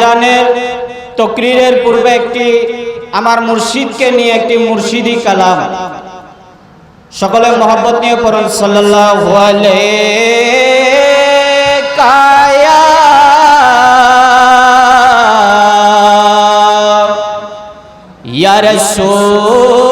জানের তকরিরের পূর্বে একটি আমার মুর্শিদকে নিয়ে একটি মুর্শিদি কালাম। সকলে মোহাম্মত নিয়ে পড়ুন সাল্লাহ কায়া। ইয়ার রাসূলাল্লাহ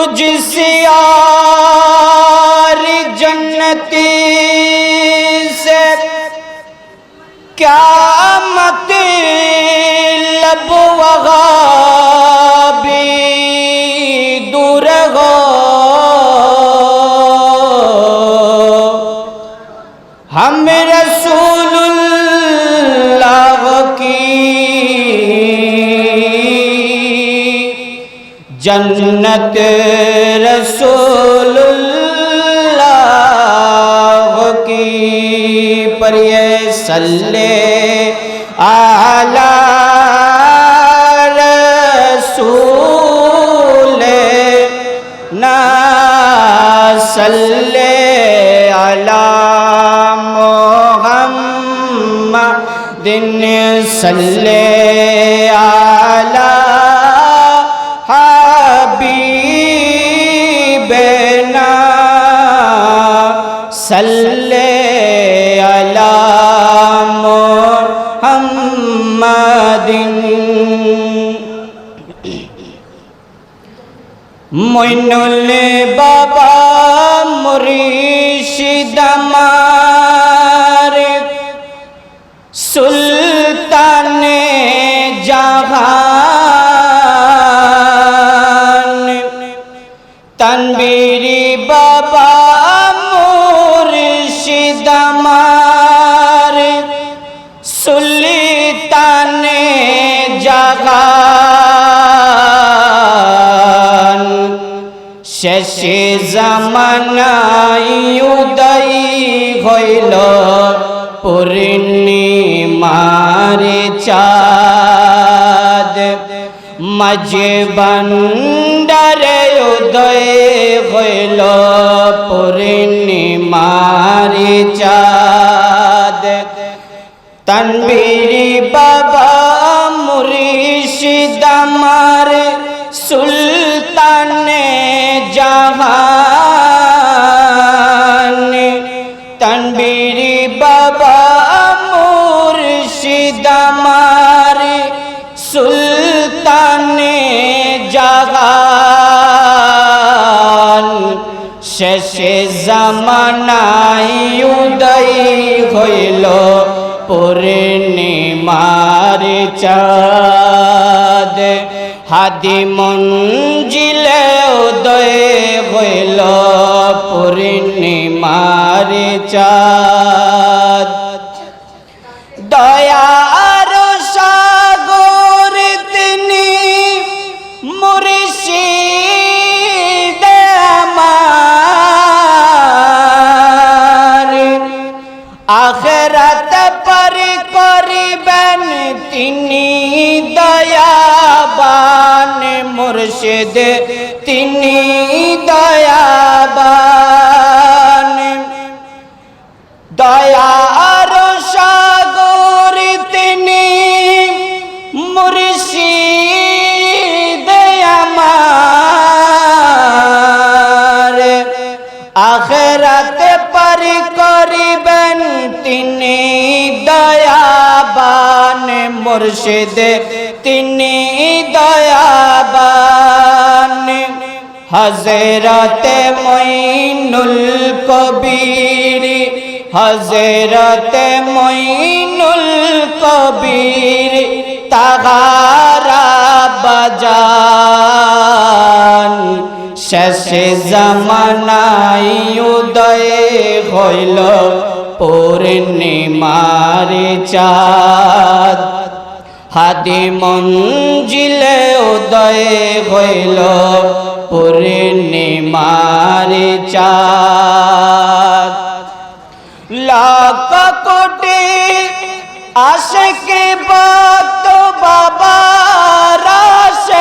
तुझसे यार जन्नती से क्या मतलब वगाबी জন্নত রসুল্লাহ কি পরিয়ে সল্লে আলা রসুল না সল্লে আলা মোহাম্মদ দিন সল্লে আলা صلی علی محمد مینل শেষে জামানাই উদয় হইল। পূর্ণিমার চাঁদ। মাঝে বন্ডারে উদয় হইল। পূর্ণিমার চাঁদ। তনবীরি বাবা মুর্শিদ শেষে উদয় হইল পূর্ণিমার চাঁদ। হাদি মঞ্জিলে উদয় হইল পূর্ণিমার চাঁদ। মুর্শিদ, তিনি দয়াবান। দয়ার সাগর তিনি মুর্শিদ আমার। আখরাতে পর করিবেন তিনি দয়াবান। মুর্শিদ, তিনি দয়াবান। হজরতে মইনুল কবির হজরতে মইনুল কবির, তাগারা বাজান। শেষে জামানাই উদয় হইল, পূর্ণিমার চাঁদ। হাদি মঞ্জিলে উদয় হইল পূর্ণিমার চাঁদ। লাখ কোটি আশকে ভক্ত বাবা রাশকানি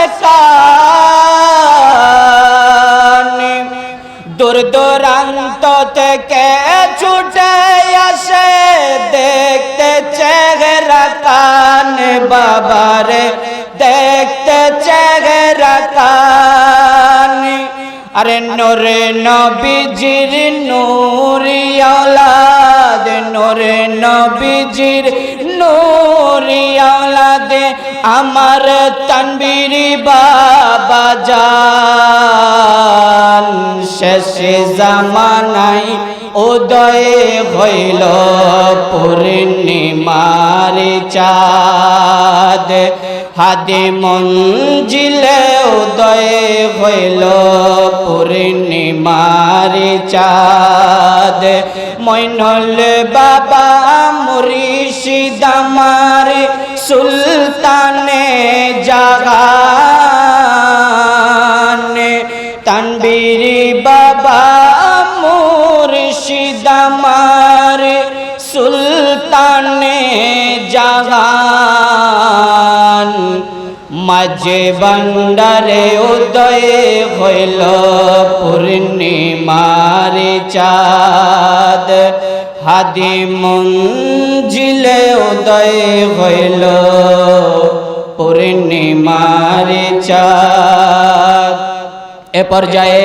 দূর দূরান্ত থেকে ছুটে আসে দেখতে চেহারা কান বাবারে। আরে নোরে নবীজির নূরি আওলাদ, নোরে নবীজির নূরি আওলাদ, আমার তনবীরি বাবা জান, শেষে জামানাই উদয় হইল পূর্ণিমার চাঁদ। হাদি মঞ্জিলে উদয় হইল পূর্ণিমার চাঁদ। মৈনল বাবা মুর্শিদ আমার সুলতানে জাগানে। তানবীরি বাবা মুর্শিদ আমার সুলতানে জাগান। মাঝে বন্ডারে উদয় হইল পূর্ণিমার চাঁদ। হাদি মঞ্জিলে উদয় হইল পূর্ণিমার চাঁদ। এ পর্যায়ে